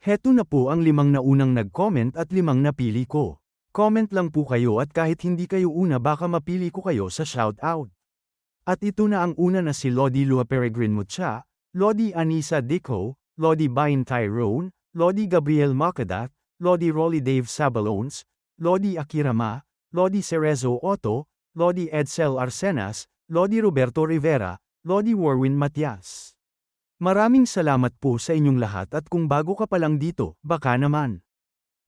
Heto na po ang limang na unang nag-comment at limang napili ko. Comment lang po kayo at kahit hindi kayo una baka mapili ko kayo sa shoutout. At ito na ang una na si Lodi Lua Peregrine Mucha, Lodi Anisa Dico, Lodi Bain Tyrone, Lodi Gabriel Macadat, Lodi Rolly Dave Sabalones, Lodi Akirama, Lodi Cerezo Otto, Lodi Edsel Arsenas, Lodi Roberto Rivera, Lodi Warwin Matias. Maraming salamat po sa inyong lahat at kung bago ka pa lang dito, baka naman.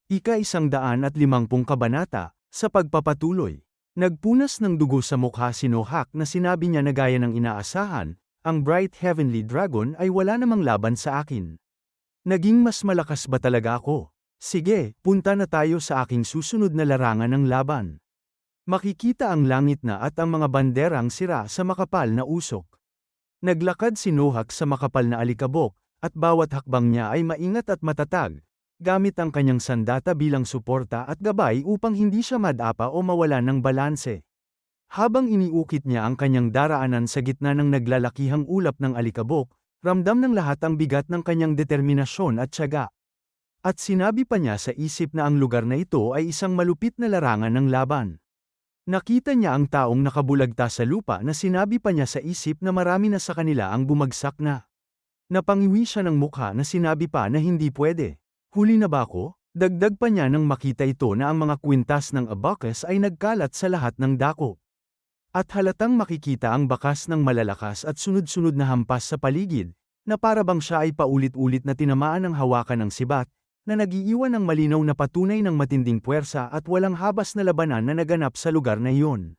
Ika isang daan at limangpung kabanata, sa pagpapatuloy. Nagpunas ng dugo sa mukha si Nohak na sinabi niya na gaya ng inaasahan, ang Bright Heavenly Dragon ay wala namang laban sa akin. Naging mas malakas ba talaga ako? Sige, punta na tayo sa aking susunod na larangan ng laban. Makikita ang langit na at ang mga banderang sira sa makapal na usok. Naglakad si Nohak sa makapal na alikabok, at bawat hakbang niya ay maingat at matatag, gamit ang kanyang sandata bilang suporta at gabay upang hindi siya madapa o mawala ng balanse. Habang iniukit niya ang kanyang daraanan sa gitna ng naglalakihang ulap ng alikabok, ramdam ng lahat ang bigat ng kanyang determinasyon at tiyaga. At sinabi pa niya sa isip na ang lugar na ito ay isang malupit na larangan ng laban. Nakita niya ang taong nakabulagta sa lupa na sinabi pa niya sa isip na marami na sa kanila ang bumagsak na. Napangiwi siya ng mukha na sinabi pa na hindi pwede. Huli na ba ako? Dagdag pa niya nang makita ito na ang mga kwintas ng abacus ay nagkalat sa lahat ng dako. At halatang makikita ang bakas ng malalakas at sunod-sunod na hampas sa paligid, na para bang siya ay paulit-ulit na tinamaan ng hawakan ng sibat, na nagiiwan ng malinaw na patunay ng matinding puwersa at walang habas na labanan na naganap sa lugar na iyon.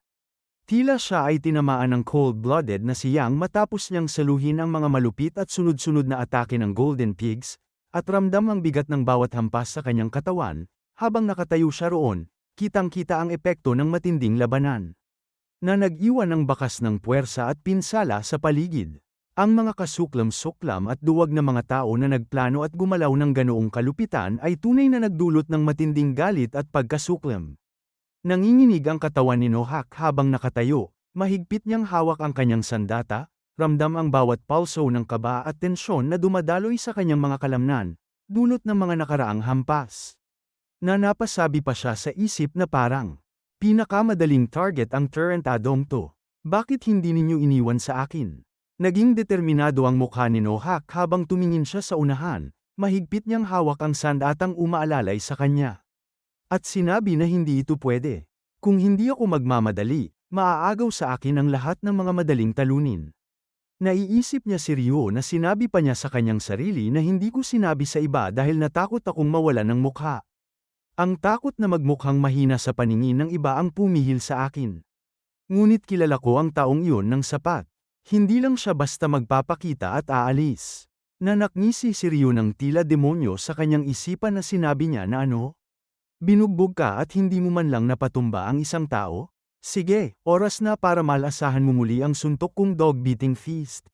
Tila siya ay tinamaan ng cold-blooded na si Yang matapos niyang saluhin ang mga malupit at sunod-sunod na atake ng Golden Pigs, at ramdam ang bigat ng bawat hampas sa kanyang katawan, habang nakatayo siya roon, kitang-kita ang epekto ng matinding labanan. Na nag-iwan ng bakas ng puwersa at pinsala sa paligid. Ang mga kasuklam-suklam at duwag na mga tao na nagplano at gumalaw ng ganoong kalupitan ay tunay na nagdulot ng matinding galit at pagkasuklam. Nanginginig ang katawan ni Nohak habang nakatayo, mahigpit niyang hawak ang kanyang sandata, ramdam ang bawat pulso ng kaba at tensyon na dumadaloy sa kanyang mga kalamnan, dulot ng mga nakaraang hampas. Nanapasabi pa siya sa isip na parang, pinakamadaling target ang Tarantadong to. Bakit hindi ninyo iniwan sa akin? Naging determinado ang mukha ni Nohak habang tumingin siya sa unahan, mahigpit niyang hawak ang sandatang umaalalay sa kanya. At sinabi na hindi ito pwede. Kung hindi ako magmamadali, maaagaw sa akin ang lahat ng mga madaling talunin. Naiisip niya si Ryo na sinabi pa niya sa kanyang sarili na hindi ko sinabi sa iba dahil natakot akong mawala ng mukha. Ang takot na magmukhang mahina sa paningin ng iba ang pumihil sa akin. Ngunit kilala ko ang taong iyon ng sapat. Hindi lang siya basta magpapakita at aalis. Nanakngisi si Ryo ng tila demonyo sa kanyang isipan na sinabi niya na ano? Binugbog ka at hindi mo man lang napatumba ang isang tao? Sige, oras na para malasahan mo muli ang suntok kong dog-beating feast.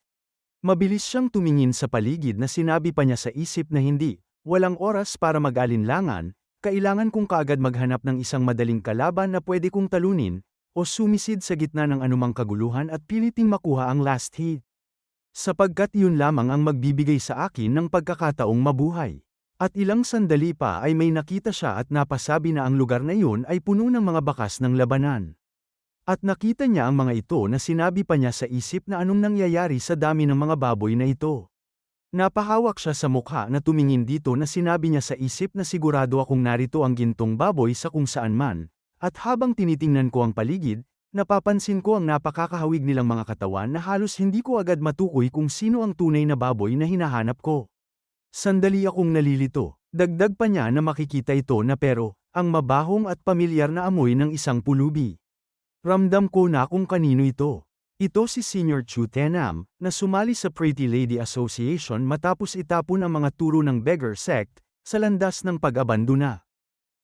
Mabilis siyang tumingin sa paligid na sinabi pa niya sa isip na hindi, walang oras para mag-alinlangan, kailangan kong kaagad maghanap ng isang madaling kalaban na pwede kong talunin, o sumisid sa gitna ng anumang kaguluhan at piliting makuha ang last hit. Sapagkat yun lamang ang magbibigay sa akin ng pagkakataong mabuhay. At ilang sandali pa ay may nakita siya at napasabi na ang lugar na iyon ay puno ng mga bakas ng labanan. At nakita niya ang mga ito na sinabi pa niya sa isip na anong nangyayari sa dami ng mga baboy na ito. Napahawak siya sa mukha na tumingin dito na sinabi niya sa isip na sigurado akong narito ang gintong baboy sa kung saan man, at habang tinitingnan ko ang paligid, napapansin ko ang napakakahawig nilang mga katawan na halos hindi ko agad matukoy kung sino ang tunay na baboy na hinahanap ko. Sandali akong nalilito. Dagdag pa niya na makikita ito na pero, ang mabahong at pamilyar na amoy ng isang pulubi. Ramdam ko na kung kanino ito. Ito si Senior Chu Tenam, na sumali sa Pretty Lady Association matapos itapon ang mga turo ng beggar sect, sa landas ng pag-abandona.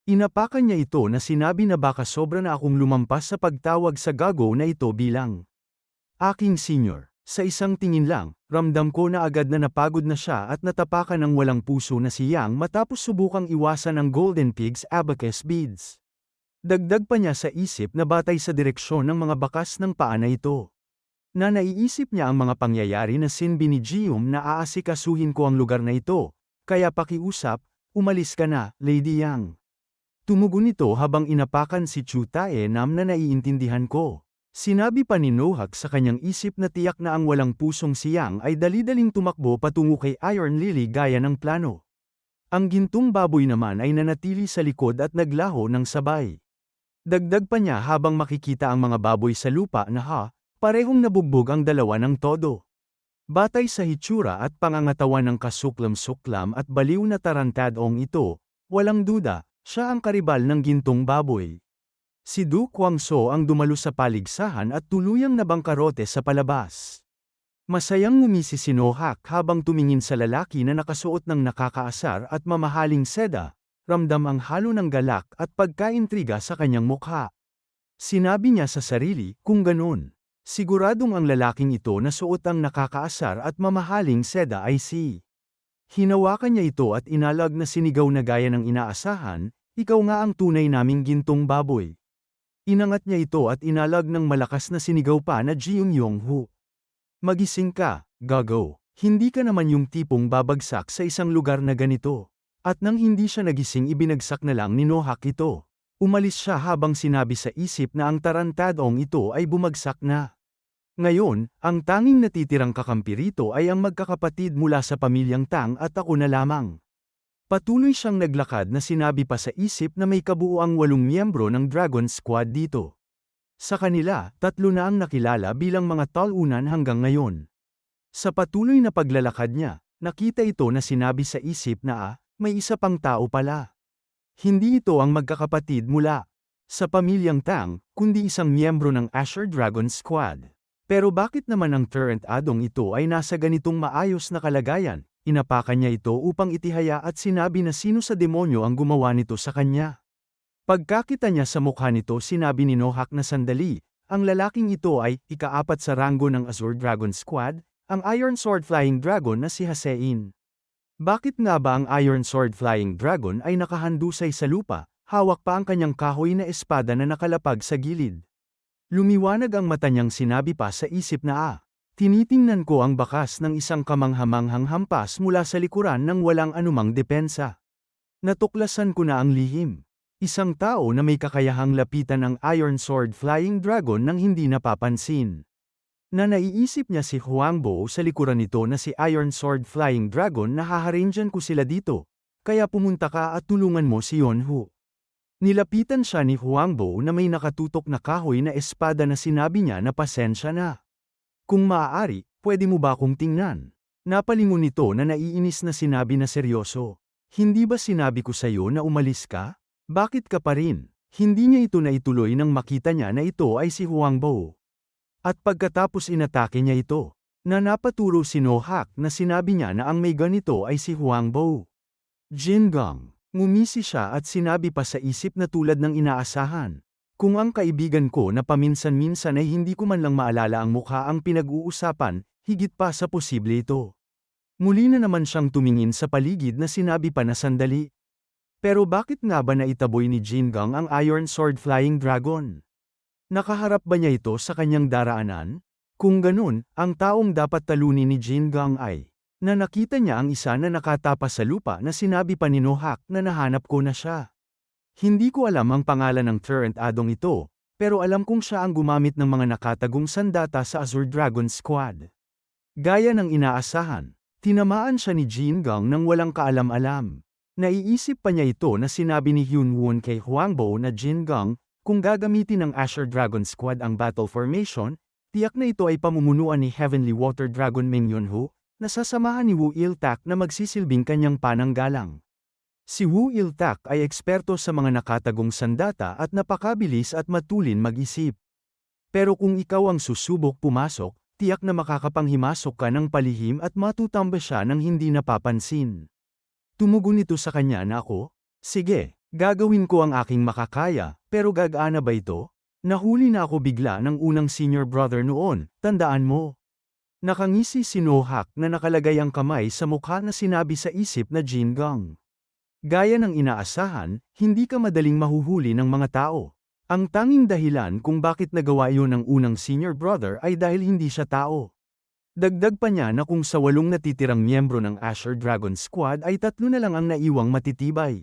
Inapakan niya ito na sinabi na baka sobra na akong lumampas sa pagtawag sa gago na ito bilang aking senior. Sa isang tingin lang, ramdam ko na agad na napagod na siya at natapakan ng walang puso na si Yang matapos subukang iwasan ang Golden Pig's abacus beads. Dagdag pa niya sa isip na batay sa direksyon ng mga bakas ng paa na ito. Na naiisip niya ang mga pangyayari na sinbi ni Gium na aasikasuhin ko ang lugar na ito, Kaya pakiusap, umalis ka na, Lady Yang. Tumugon ito habang inapakan si Chu Tae Nam na naiintindihan ko. Sinabi pa ni Nohak sa kanyang isip na tiyak na ang walang pusong si Yang ay dali-daling tumakbo patungo kay Iron Lily gaya ng plano. Ang gintong baboy naman ay nanatili sa likod at naglaho ng sabay. Dagdag pa niya habang makikita ang mga baboy sa lupa na ha, parehong nabugbog ang dalawa ng todo. Batay sa hitsura at pangangatawan ng kasuklam-suklam at baliw na tarantadong ito, walang duda, siya ang karibal ng gintong baboy. Si Du Kwangso ang dumalo sa paligsahan at tuluyang nabangkarote sa palabas. Masayang ngumisi si Nohak habang tumingin sa lalaki na nakasuot ng nakakaasar at mamahaling seda, ramdam ang halo ng galak at pagkaintriga sa kanyang mukha. Sinabi niya sa sarili, kung ganun, siguradong ang lalaking ito na suot ang nakakaasar at mamahaling seda ay si. Hinawakan niya ito at inalag na sinigaw na gaya ng inaasahan, ikaw nga ang tunay naming gintong baboy. Inangat niya ito at inalag ng malakas na sinigaw pa na Jiung Yong-hu. Magising ka, gago. Hindi ka naman yung tipong babagsak sa isang lugar na ganito. At nang hindi siya nagising ibinagsak na lang ni Nohak ito. Umalis siya habang sinabi sa isip na ang tarantadong ito ay bumagsak na. Ngayon, ang tanging natitirang kakampi rito ay ang magkakapatid mula sa pamilyang Tang at ako na lamang. Patuloy siyang naglakad na sinabi pa sa isip na may kabuuang walong miyembro ng Dragon Squad dito. Sa kanila, tatlo na ang nakilala bilang mga talunan hanggang ngayon. Sa patuloy na paglalakad niya, nakita ito na sinabi sa isip na ah, may isa pang tao pala. Hindi ito ang magkakapatid mula sa pamilyang Tang, kundi isang miyembro ng Asher Dragon Squad. Pero bakit naman ang current adong ito ay nasa ganitong maayos na kalagayan? Inapakan niya ito upang itihaya at sinabi na sino sa demonyo ang gumawa nito sa kanya. Pagkakita niya sa mukha nito sinabi ni Nohak na sandali, ang lalaking ito ay ikaapat sa ranggo ng Azure Dragon Squad, ang Iron Sword Flying Dragon na si Hasein. Bakit nga ba ang Iron Sword Flying Dragon ay nakahandusay sa lupa, hawak pa ang kanyang kahoy na espada na nakalapag sa gilid? Lumiwanag ang mata niyang sinabi pa sa isip na ah, tinitingnan ko ang bakas ng isang kamanghamanghang hampas mula sa likuran ng walang anumang depensa. Natuklasan ko na ang lihim. Isang tao na may kakayahang lapitan ng Iron Sword Flying Dragon nang hindi napapansin. Na naiisip niya si Huangbo sa likuran nito na si Iron Sword Flying Dragon na haharinjan ko sila dito, kaya pumunta ka at tulungan mo si Yonhu. Nilapitan siya ni Huangbo na may nakatutok na kahoy na espada na sinabi niya na pasensya na. Kung maaari, pwede mo ba akong tingnan? Napalingon nito na naiinis na sinabi na seryoso. Hindi ba sinabi ko sa'yo na umalis ka? Bakit ka pa rin? Hindi niya ito naituloy nang makita niya na ito ay si Huangbo. At pagkatapos inatake niya ito, na napaturo si Nohak na sinabi niya na ang may ganito ay si Huangbo. Jingang. Ngumisi siya at sinabi pa sa isip na tulad ng inaasahan. Kung ang kaibigan ko na paminsan-minsan ay hindi ko man lang maalala ang mukha ang pinag-uusapan, higit pa sa posible ito. Muli na naman siyang tumingin sa paligid na sinabi pa na sandali. Pero bakit nga ba naitaboy ni Jingang ang Iron Sword Flying Dragon? Nakaharap ba niya ito sa kanyang daraanan? Kung ganun, ang taong dapat talunin ni Jingang ay na nakita niya ang isa na nakatapas sa lupa na sinabi pa ni Nohak na nahanap ko na siya. Hindi ko alam ang pangalan ng current adong ito, pero alam kong siya ang gumamit ng mga nakatagong sandata sa Azure Dragon Squad. Gaya ng inaasahan, tinamaan siya ni Jin Gang nang walang kaalam-alam. Naiisip pa niya ito na sinabi ni Hyun Won kay Huangbo na Jin Gang, kung gagamitin ng Asher Dragon Squad ang battle formation, tiyak na ito ay pamumunuan ni Heavenly Water Dragon Ming Yunho, Nasasamahan ni Wu Iltak na magsisilbing kanyang pananggalang. Si Wu Iltak ay eksperto sa mga nakatagong sandata at napakabilis at matulin mag-isip. Pero kung ikaw ang susubok pumasok, tiyak na makakapanghimasok ka ng palihim at matutamba siya ng hindi napapansin. Tumugon ito sa kanya na ako, sige, gagawin ko ang aking makakaya, pero gagana ba ito? Nahuli na ako bigla ng unang senior brother noon, tandaan mo. Nakangisi si Nohak na nakalagay ang kamay sa mukha na sinabi sa isip na Jin Gang. Gaya ng inaasahan, hindi ka madaling mahuhuli ng mga tao. Ang tanging dahilan kung bakit nagawa iyon ng unang senior brother ay dahil hindi siya tao. Dagdag pa niya na kung sa walong natitirang miyembro ng Asher Dragon Squad ay tatlo na lang ang naiwang matitibay.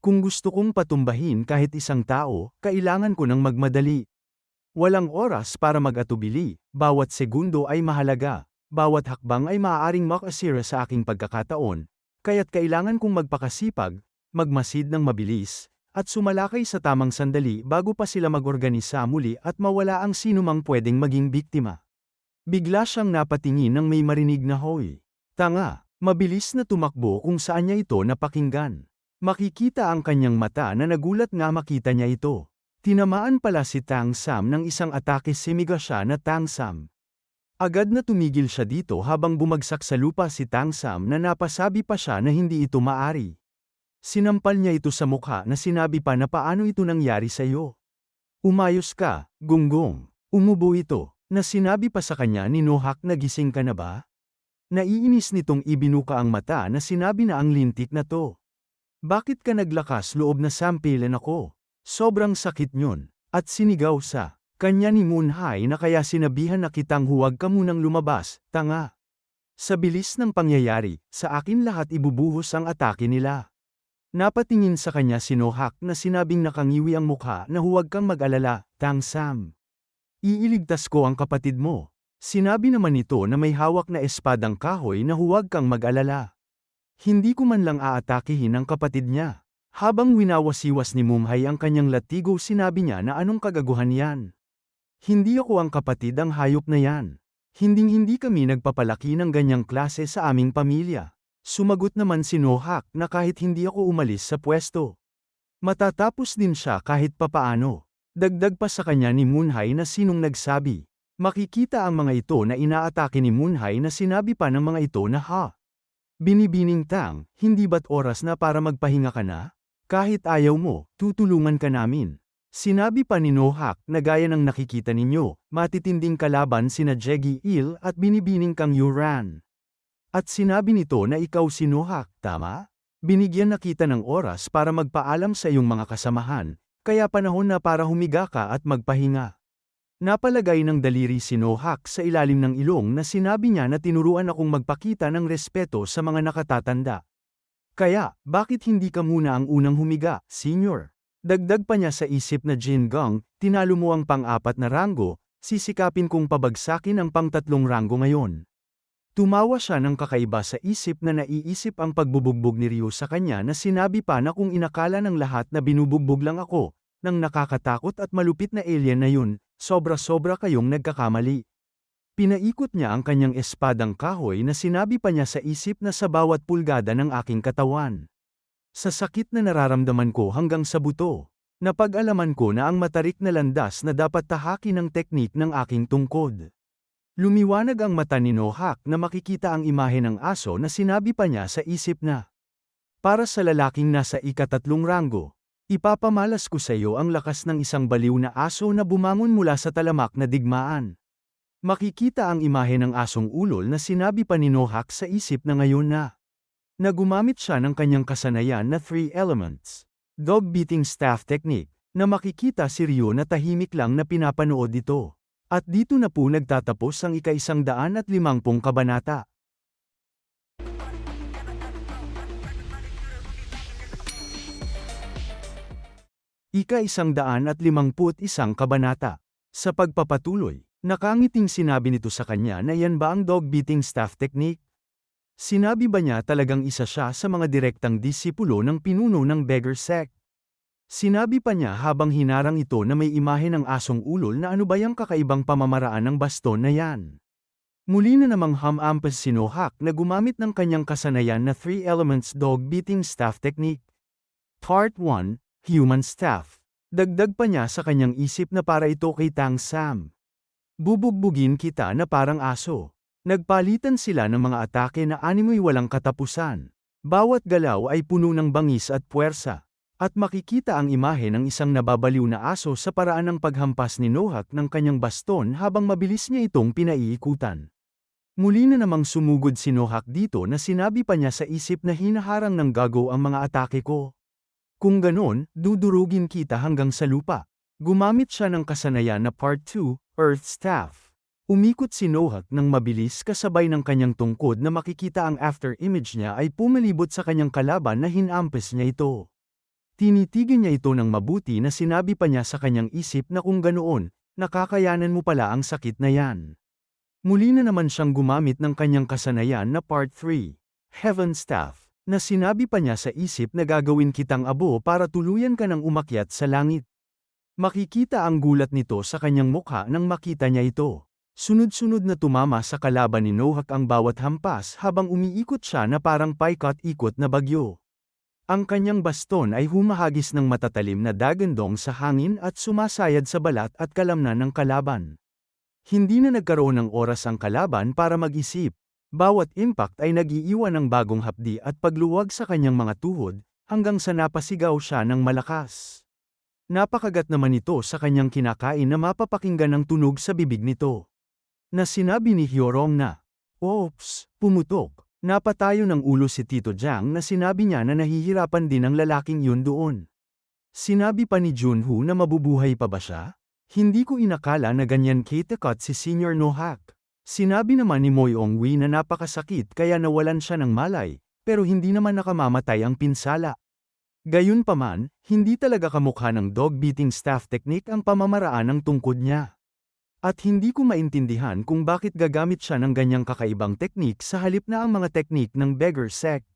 Kung gusto kong patumbahin kahit isang tao, kailangan ko ng magmadali. Walang oras para mag-atubili, bawat segundo ay mahalaga, bawat hakbang ay maaaring makasira sa aking pagkakataon, kaya't kailangan kong magpakasipag, magmasid ng mabilis, at sumalakay sa tamang sandali bago pa sila mag-organisa muli at mawala ang sinumang pwedeng maging biktima. Bigla siyang napatingin ng may marinig na hoy. Tanga, mabilis na tumakbo kung saan niya ito napakinggan. Makikita ang kanyang mata na nagulat nga makita niya ito. Tinamaan pala si Tang Sam ng isang atake simiga siya na Tang Sam. Agad na tumigil siya dito habang bumagsak sa lupa si Tang Sam na napasabi pa siya na hindi ito maari. Sinampal niya ito sa mukha na sinabi pa na paano ito nangyari sa iyo. Umayos ka, gunggong. Umubo ito na sinabi pa sa kanya ni Nohak na gising ka na ba? Naiinis nitong ibinuka ang mata na sinabi na ang lintik na to. Bakit ka naglakas loob na sampilan ako? Sobrang sakit nyon, at sinigaw sa kanya ni Moonhai na kaya sinabihan na kitang huwag ka munang lumabas, tanga. Sa bilis ng pangyayari, sa akin lahat ibubuhos ang atake nila. Napatingin sa kanya si Nohak na sinabing nakangiwi ang mukha na huwag kang mag-alala, Tang Sam. Iiligtas ko ang kapatid mo. Sinabi naman ito na may hawak na espadang kahoy na huwag kang mag-alala. Hindi ko man lang aatakihin ang kapatid niya. Habang winawasiwas ni Mumhay ang kanyang latigo sinabi niya na anong kagaguhan yan. Hindi ako ang kapatid ang hayop na yan. Hinding-hindi kami nagpapalaki ng ganyang klase sa aming pamilya. Sumagot naman si Nohak na kahit hindi ako umalis sa pwesto. Matatapos din siya kahit papaano. Dagdag pa sa kanya ni Moonhai na sinong nagsabi. Makikita ang mga ito na inaatake ni Moonhai na sinabi pa ng mga ito na ha. Binibining tang, hindi ba't oras na para magpahinga ka na? Kahit ayaw mo, tutulungan ka namin. Sinabi pa ni Nohak na gaya ng nakikita ninyo, matitinding kalaban sina Jeggy Il at binibining kang Yuran. At sinabi nito na ikaw si Nohak, tama? Binigyan na kita ng oras para magpaalam sa iyong mga kasamahan, kaya panahon na para humiga ka at magpahinga. Napalagay ng daliri si Nohak sa ilalim ng ilong na sinabi niya na tinuruan akong magpakita ng respeto sa mga nakatatanda. Kaya, bakit hindi ka muna ang unang humiga, senior? Dagdag pa niya sa isip na Jin Gong, tinalo mo ang pang-apat na ranggo, sisikapin kong pabagsakin ang pang-tatlong ranggo ngayon. Tumawa siya ng kakaiba sa isip na naiisip ang pagbubugbog ni Ryu sa kanya na sinabi pa na kung inakala ng lahat na binubugbog lang ako, nang nakakatakot at malupit na alien na yun, sobra-sobra kayong nagkakamali. Pinaikot niya ang kanyang espadang kahoy na sinabi pa niya sa isip na sa bawat pulgada ng aking katawan. Sa sakit na nararamdaman ko hanggang sa buto, napag-alaman ko na ang matarik na landas na dapat tahakin ng teknik ng aking tungkod. Lumiwanag ang mata ni Nohak na makikita ang imahe ng aso na sinabi pa niya sa isip na. Para sa lalaking nasa ikatatlong ranggo, ipapamalas ko sa iyo ang lakas ng isang baliw na aso na bumangon mula sa talamak na digmaan. Makikita ang imahe ng asong ulol na sinabi pa ni Nohak sa isip na ngayon na. Na gumamit siya ng kanyang kasanayan na three elements. Dog beating staff technique, na makikita si Ryo na tahimik lang na pinapanood ito. At dito na po nagtatapos ang ika-isang daan at limangpong kabanata. Ika-isang daan at limangput isang kabanata. Sa pagpapatuloy, nakangiting sinabi nito sa kanya na yan ba ang dog beating staff technique? Sinabi ba niya talagang isa siya sa mga direktang disipulo ng pinuno ng beggar sect? Sinabi pa niya habang hinarang ito na may imahe ng asong ulol na ano ba yung kakaibang pamamaraan ng baston na yan. Muli na namang hamampas si Nohak na gumamit ng kanyang kasanayan na three elements dog beating staff technique. Part 1, Human Staff. Dagdag pa niya sa kanyang isip na para ito kay Tang Sam. Bubugbugin kita na parang aso. Nagpalitan sila ng mga atake na animoy walang katapusan. Bawat galaw ay puno ng bangis at puwersa. At makikita ang imahe ng isang nababaliw na aso sa paraan ng paghampas ni Nohak ng kanyang baston habang mabilis niya itong pinaiikutan. Muli na namang sumugod si Nohak dito na sinabi pa niya sa isip na hinaharang ng gago ang mga atake ko. Kung ganon, dudurugin kita hanggang sa lupa. Gumamit siya ng kasanayan na Part 2, Earth Staff. Umikot si Nohak ng mabilis kasabay ng kanyang tungkod na makikita ang after image niya ay pumalibot sa kanyang kalaban na hinampes niya ito. Tinitigan niya ito ng mabuti na sinabi pa niya sa kanyang isip na kung ganoon, nakakayanan mo pala ang sakit na yan. Muli na naman siyang gumamit ng kanyang kasanayan na part 3, Heaven Staff, na sinabi pa niya sa isip na gagawin kitang abo para tuluyan ka ng umakyat sa langit. Makikita ang gulat nito sa kanyang mukha nang makita niya ito. Sunod-sunod na tumama sa kalaban ni Nohak ang bawat hampas habang umiikot siya na parang paikot-ikot na bagyo. Ang kanyang baston ay humahagis ng matatalim na dagandong sa hangin at sumasayad sa balat at kalamnan ng kalaban. Hindi na nagkaroon ng oras ang kalaban para mag-isip. Bawat impact ay nag-iiwan ng bagong hapdi at pagluwag sa kanyang mga tuhod, hanggang sa napasigaw siya ng malakas. Napakagat naman ito sa kanyang kinakain na mapapakinggan ng tunog sa bibig nito. Na sinabi ni Hyorong na, Oops, pumutok. Napatayo ng ulo si Tito Jiang na sinabi niya na nahihirapan din ang lalaking yun doon. Sinabi pa ni Junho na mabubuhay pa ba siya? Hindi ko inakala na ganyan kitakot si Senior Nohak. Sinabi naman ni Moyong Wee na napakasakit kaya nawalan siya ng malay, pero hindi naman nakamamatay ang pinsala. Gayunpaman, hindi talaga kamukha ng dog beating staff technique ang pamamaraan ng tungkod niya. At hindi ko maintindihan kung bakit gagamit siya ng ganyang kakaibang teknik sa halip na ang mga teknik ng beggar sect.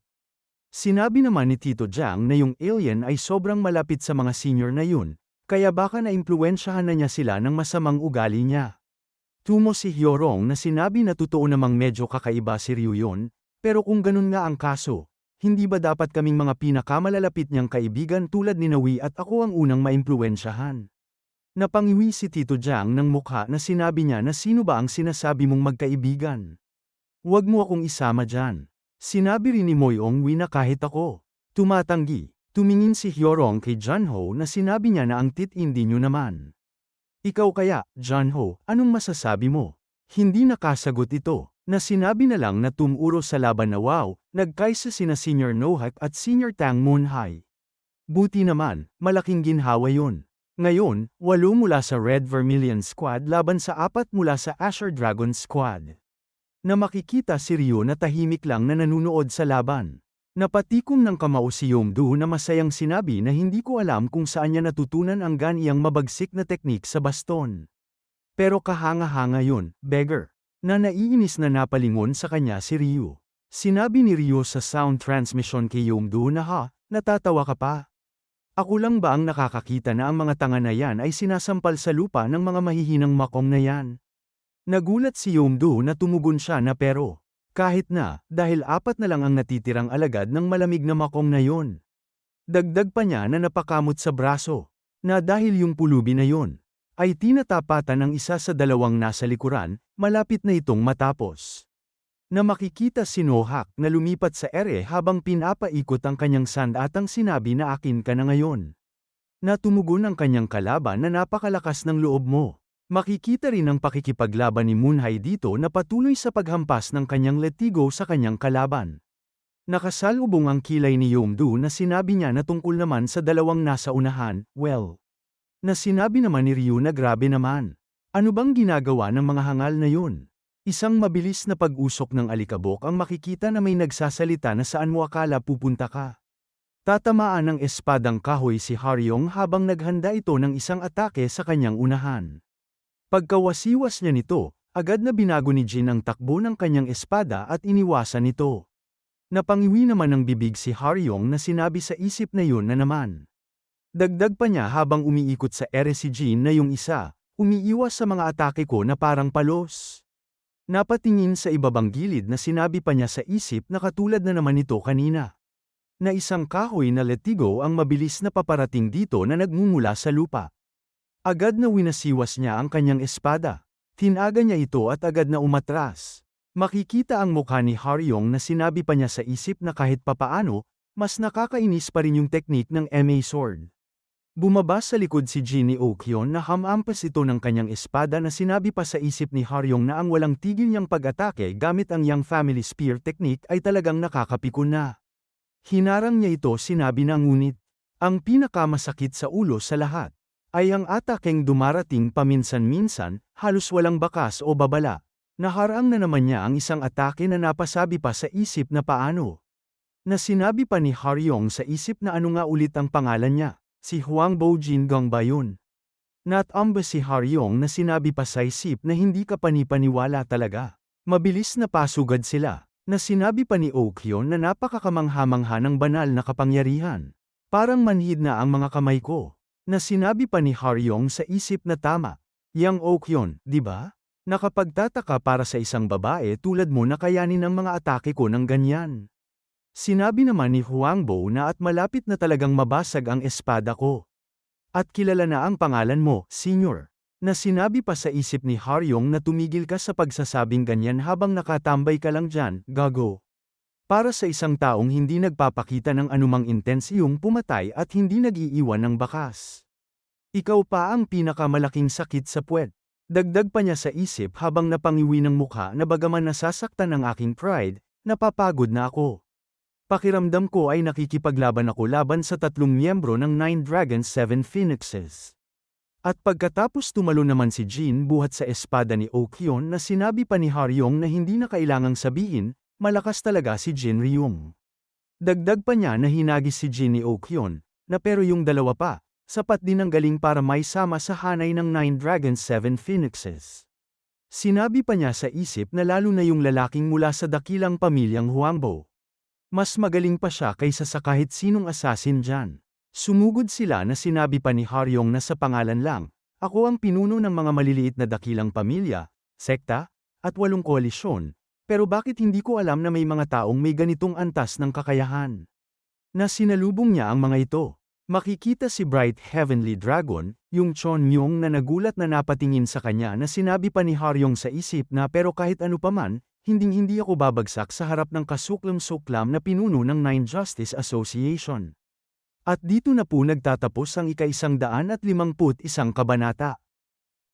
Sinabi naman ni Tito Jiang na yung alien ay sobrang malapit sa mga senior na yun, kaya baka naimpluwensyahan na niya sila ng masamang ugali niya. Tumo si Hyorong na sinabi na totoo namang medyo kakaiba si Ryu yun, pero kung ganun nga ang kaso, hindi ba dapat kaming mga pinakamalalapit niyang kaibigan tulad ni Nawi at ako ang unang maimpluwensyahan? Napangiwi si Tito Jiang ng mukha na sinabi niya na sino ba ang sinasabi mong magkaibigan. Huwag mo akong isama dyan. Sinabi rin ni Moyong Wee na kahit ako. Tumatanggi. Tumingin si Hyorong kay Junho na sinabi niya na ang titindi niyo naman. Ikaw kaya, Junho, anong masasabi mo? Hindi nakasagot ito, na sinabi na lang na tumuro sa laban na wow, nagkaisa sina Senior Nohak at Senior Tang Moonhai. Buti naman, malaking ginhawa yun. Ngayon, walo mula sa Red Vermilion Squad laban sa apat mula sa Asher Dragon Squad. Na makikita si Ryo na tahimik lang na nanunood sa laban. Napatikom ng kamao si Yomdu na masayang sinabi na hindi ko alam kung saan niya natutunan ang ganiyang mabagsik na teknik sa baston. Pero kahanga-hanga yun, beggar. Na naiinis na napalingon sa kanya si Ryu. Sinabi ni Ryo sa sound transmission kay Yomdu na ha, natatawa ka pa. Ako lang ba ang nakakakita na ang mga tanga na yan ay sinasampal sa lupa ng mga mahihinang makong na yan? Nagulat si Yomdu na tumugon siya na pero, kahit na, dahil apat na lang ang natitirang alagad ng malamig na makong na yon. Dagdag pa niya na napakamot sa braso, na dahil yung pulubi na yon, ay tinatapatan ng isa sa dalawang nasa likuran, malapit na itong matapos na makikita si Nohak na lumipat sa ere habang pinapaikot ang kanyang sandatang sinabi na akin ka na ngayon. Natumugon ang kanyang kalaban na napakalakas ng loob mo. Makikita rin ang pakikipaglaban ni Moonhai dito na patuloy sa paghampas ng kanyang letigo sa kanyang kalaban. Nakasalubong ang kilay ni Yomdu na sinabi niya na tungkol naman sa dalawang nasa unahan, well. Na sinabi naman ni Ryu na grabe naman. Ano bang ginagawa ng mga hangal na yun? Isang mabilis na pag-usok ng alikabok ang makikita na may nagsasalita na saan mo akala pupunta ka. Tatamaan ng espadang kahoy si Haryong habang naghanda ito ng isang atake sa kanyang unahan. Pagkawasiwas niya nito, agad na binago ni Jin ang takbo ng kanyang espada at iniwasan nito. Napangiwi naman ng bibig si Haryong na sinabi sa isip na yun na naman. Dagdag pa niya habang umiikot sa ere si Jin na yung isa, umiiwas sa mga atake ko na parang palos. Napatingin sa ibabang gilid na sinabi pa niya sa isip na katulad na naman ito kanina. Na isang kahoy na letigo ang mabilis na paparating dito na nagmumula sa lupa. Agad na winasiwas niya ang kanyang espada. Tinaga niya ito at agad na umatras. Makikita ang mukha ni Haryong na sinabi pa niya sa isip na kahit papaano, mas nakakainis pa rin yung teknik ng MA Sword. Bumaba sa likod si Jinny Okyon na hamampas ito ng kanyang espada na sinabi pa sa isip ni Haryong na ang walang tigil niyang pag-atake gamit ang Young Family Spear technique ay talagang nakakapikon na. Hinarang niya ito sinabi na ngunit, ang pinakamasakit sa ulo sa lahat. ay ang atakeng dumarating paminsan-minsan, halos walang bakas o babala. Naharang na naman niya ang isang atake na napasabi pa sa isip na paano. Na sinabi pa ni Haryong sa isip na ano nga ulit ang pangalan niya, si Huang Bojin Gang ba yun? Natamba si Haryong na sinabi pa sa isip na hindi ka panipaniwala talaga. Mabilis na pasugad sila, na sinabi pa ni Okyon na napakakamangha-mangha ng banal na kapangyarihan. Parang manhid na ang mga kamay ko. Na sinabi pa ni Haryong sa isip na tama. Yang Okyon, di ba? Nakapagtataka para sa isang babae tulad mo na kayanin ang mga atake ko ng ganyan. Sinabi naman ni Huangbo na at malapit na talagang mabasag ang espada ko. At kilala na ang pangalan mo, Senior. Na sinabi pa sa isip ni Haryong na tumigil ka sa pagsasabing ganyan habang nakatambay ka lang dyan, gago. Para sa isang taong hindi nagpapakita ng anumang intensiyong pumatay at hindi nag-iiwan ng bakas. Ikaw pa ang pinakamalaking sakit sa puwet. Dagdag pa niya sa isip habang napangiwi ng mukha na bagaman nasasaktan ang aking pride, napapagod na ako. Pakiramdam ko ay nakikipaglaban ako laban sa tatlong miyembro ng Nine Dragons Seven Phoenixes. At pagkatapos tumalo naman si Jin buhat sa espada ni Okyon na sinabi pa ni Haryong na hindi na kailangang sabihin, malakas talaga si Jin Ryung. Dagdag pa niya na hinagis si Jin ni Okyon, na pero yung dalawa pa, sapat din ang galing para may sama sa hanay ng Nine Dragons Seven Phoenixes. Sinabi pa niya sa isip na lalo na yung lalaking mula sa dakilang pamilyang Huangbo. Mas magaling pa siya kaysa sa kahit sinong assassin dyan. Sumugod sila na sinabi pa ni Haryong na sa pangalan lang, ako ang pinuno ng mga maliliit na dakilang pamilya, sekta, at walong koalisyon, pero bakit hindi ko alam na may mga taong may ganitong antas ng kakayahan? Na sinalubong niya ang mga ito. Makikita si Bright Heavenly Dragon, yung Chon Myung na nagulat na napatingin sa kanya na sinabi pa ni Haryong sa isip na pero kahit ano paman, hinding-hindi ako babagsak sa harap ng kasuklam-suklam na pinuno ng Nine Justice Association. At dito na po nagtatapos ang ika-isang daan at limamput isang kabanata.